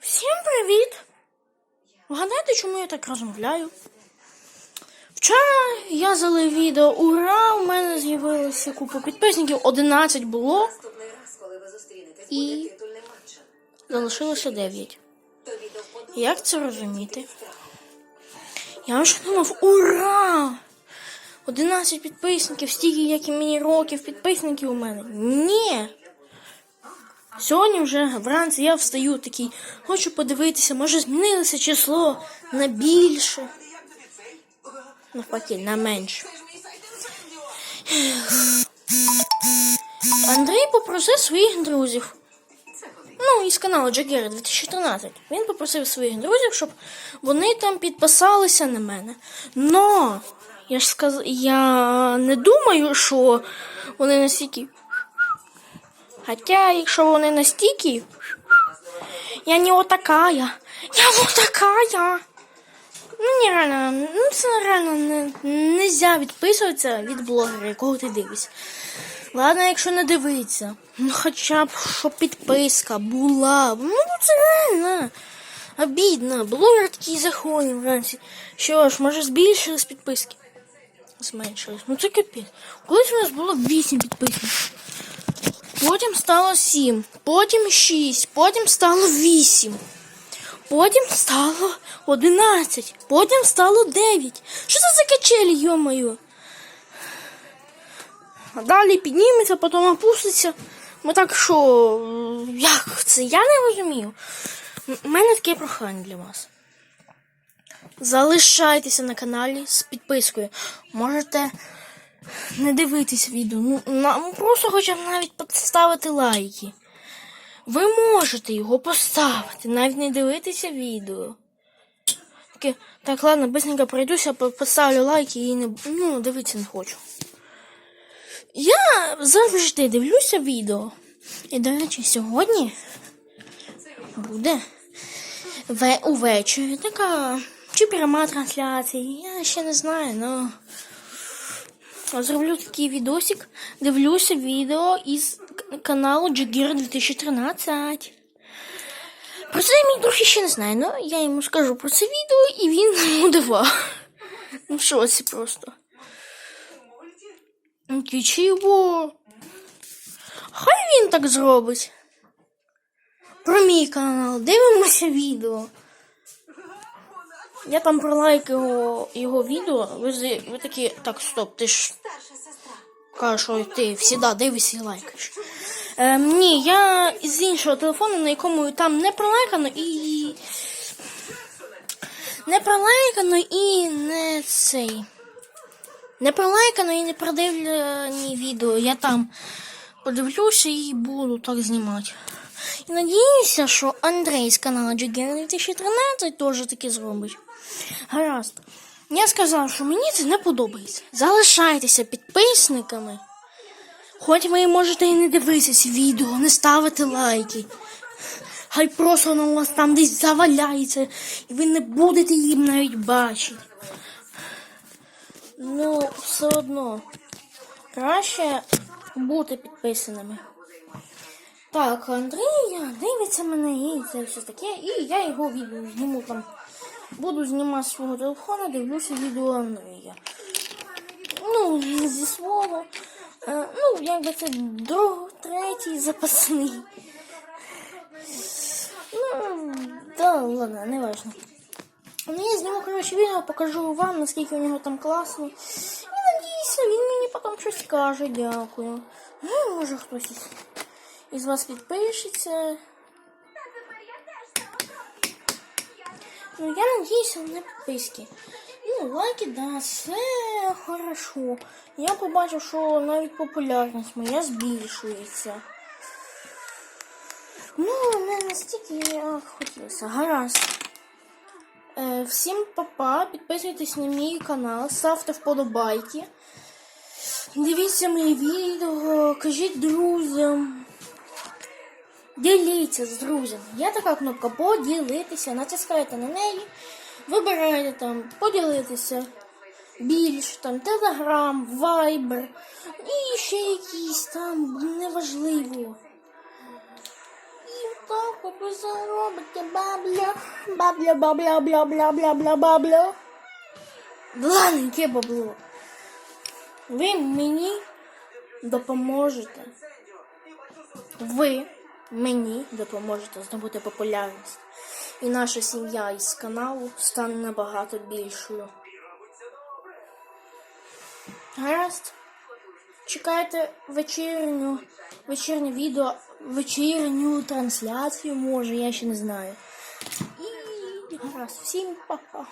Всім привіт! Вгадайте, чому я так розмовляю? Вчора я залив відео Ура! У мене з'явилося купа підписників, 11 було І- залишилося 9. Тобі до вподоби Як це розуміти? Я вже думав, ура! 11 підписників, стільки, як і мені років підписників у мене. Ні. Сьогодні вже вранці я встаю такий, хочу подивитися, може змінилося число на більше. Навпаки, на менше. Андрій попросив своїх друзів. Ну, із каналу Джагера 2013. Він попросив своїх друзів, щоб вони там підписалися на мене. Но я ж сказ... я не думаю, що вони настільки. Хоча, якщо вони настільки. Я не отакая. Я отакая. Ну, нереально, ну це реально не, нельзя відписуватися від блогера, якого ти дивишся. Ладно, якщо не дивиться. Ну хоча б щоб підписка була. Ну це реально. Обідно. Блогер такий заходить вранці. Що ж, може збільшились підписки? Зменшились. Ну це капець. Колись у нас було 8 підписників. Потім стало 7, потім 6, потім стало 8. Потім стало 11, потім стало 9. Що це за качелі, йомаю? А далі підніметься, потім опуститься. Ми так що, як це? Я не розумію. У мене таке прохання для вас. Залишайтеся на каналі з підпискою. Можете не дивитись відео. Ну, на- ну, просто хоча б навіть поставити лайки. Ви можете його поставити, навіть не дивитися відео. Таке, так, ладно, быстренько пройдуся, поставлю лайки і не ну, дивитися не хочу. Я завжди дивлюся відео. І, до речі, сьогодні буде ве- увечері така чи пряма трансляція. Я ще не знаю, але зроблю такий відосик. Дивлюся відео із каналу Джигір 2013. Про це мій друг ще не знає, але я йому скажу про це відео, і він буде ва. Ну, в шоці просто. Ти чого? Хай він так зробить. Про мій канал. Дивимося відео. Я там пролайкав його, відео. Ви, ви такі, так, стоп, ти ж кажеш, що ти всіда дивишся і лайкаєш. Ем, ні, я з іншого телефону, на якому там не пролайкано і. Не пролайкано і не цей. Не пролайкано і не продивлені відео. Я там подивлюся і буду так знімати. І надіюся, що Андрей з каналу Джиген 2013 теж таки зробить. Гаразд. Я сказав, що мені це не подобається. Залишайтеся підписниками. Хоч ви можете і не дивитися відео, не ставити лайки. Хай просто воно у вас там десь заваляється, і ви не будете їм навіть бачити. Ну, все одно. Краще бути підписаними. Так, Андрій дивиться мене і це все таке. І я його відео зніму там. Буду знімати свого телефона, дивлюся відео Андрія. Ну, зі свого. Е, ну, якби це друг, третій запасний. Ну, да, ладно, не важно. Ну, я зніму, коротше, відео, покажу вам, наскільки у нього там класно. І надіюся, він мені потім щось скаже, дякую. Ну, може хтось із вас підпишеться. Ну, я надіюся на підписки. Ну, лайки, да, все хорошо. Я побачив, що навіть популярність моя збільшується. Ну, не настільки як хотілося. Гаразд. Е, всім папа, підписуйтесь на мій канал, ставте вподобайки. Дивіться мої відео, кажіть друзям. Діліться з друзями. Є така кнопка поділитися. Натискайте на неї, вибираєте там поділитися. Більш там Телеграм, Вайбер і ще якісь там неважливо. І ставку, ви заробите бабля, бабля, бабля, бля, бля, бля, бля, бабля. Ладно, яке бабло. Ви мені допоможете. Ви мені допоможете здобути популярність. І наша сім'я із каналу стане набагато більшою. Гаразд. Чекайте вечірню, вечірнє відео, вечірню трансляцію, може, я ще не знаю. І гаразд, всім па-па.